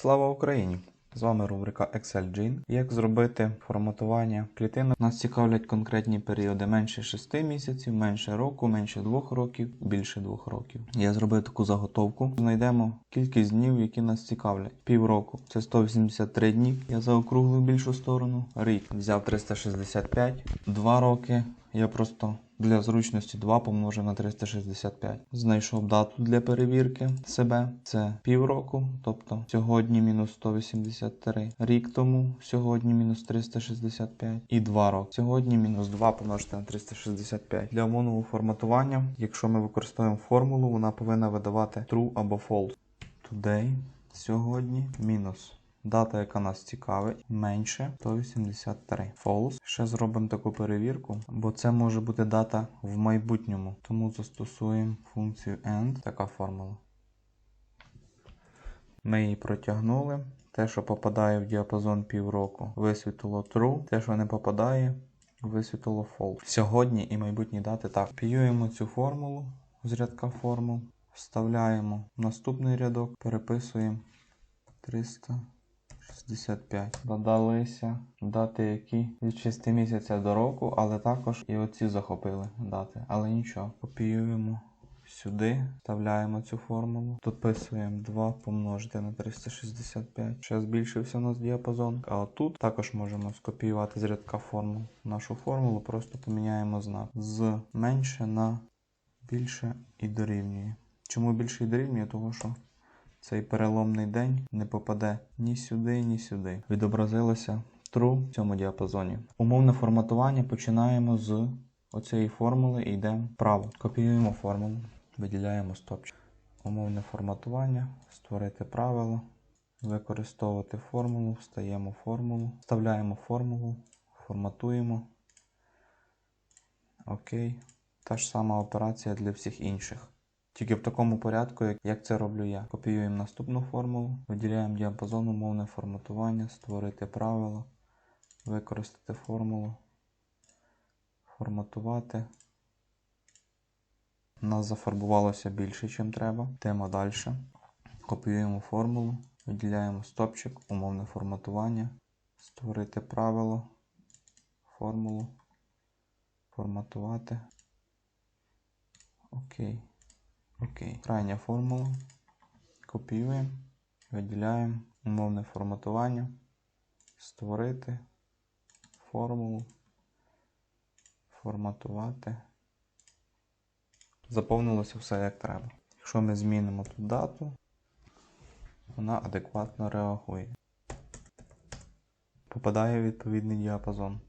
Слава Україні! З вами рубрика Excel Gene. Як зробити форматування клітинок? Нас цікавлять конкретні періоди менше 6 місяців, менше року, менше 2 років, більше 2 років. Я зробив таку заготовку. Знайдемо кількість днів, які нас цікавлять. Півроку це 183 дні. Я заокруглив більшу сторону. Рік взяв 365. 2 роки. Я просто для зручності 2 помножив на 365. Знайшов дату для перевірки себе. Це півроку, тобто сьогодні мінус 183. Рік тому сьогодні мінус 365 і 2 роки. Сьогодні мінус 2 помножити на 365. Для умовного форматування, якщо ми використовуємо формулу, вона повинна видавати true або false. Today, сьогодні, мінус. Дата, яка нас цікавить, менше 183. False. Ще зробимо таку перевірку, бо це може бути дата в майбутньому. Тому застосуємо функцію AND. Така формула. Ми її протягнули. Те, що попадає в діапазон півроку, висвітило true. Те, що не попадає, висвітило false. Сьогодні і майбутні дати так. Копіюємо цю формулу з рядка формул, вставляємо наступний рядок, переписуємо 365. Додалися дати, які від 6 місяця до року, але також і оці захопили дати. Але нічого. Копіюємо сюди, вставляємо цю формулу, дописуємо 2 помножити на 365. Ще збільшився у нас діапазон. А отут також можемо скопіювати з рядка формул нашу формулу, просто поміняємо знак з менше на більше і дорівнює. Чому більше і дорівнює? Тому що цей переломний день не попаде ні сюди, ні сюди. Відобразилося true в цьому діапазоні. Умовне форматування починаємо з оцієї формули і йдемо вправо. Копіюємо формулу, виділяємо стопчик. Умовне форматування, створити правило, використовувати формулу, встаємо формулу, вставляємо формулу, форматуємо. Окей. Та ж сама операція для всіх інших. Тільки в такому порядку, як, це роблю я. Копіюємо наступну формулу, виділяємо діапазон умовне форматування, створити правило, використати формулу, форматувати. У нас зафарбувалося більше, ніж треба. Йдемо далі. Копіюємо формулу, виділяємо стопчик, умовне форматування, створити правило, формулу, форматувати. Окей. Окей. Крайня формула. Копіюємо, виділяємо умовне форматування, створити формулу, форматувати. Заповнилося все як треба. Якщо ми змінимо тут дату, вона адекватно реагує. Попадає відповідний діапазон.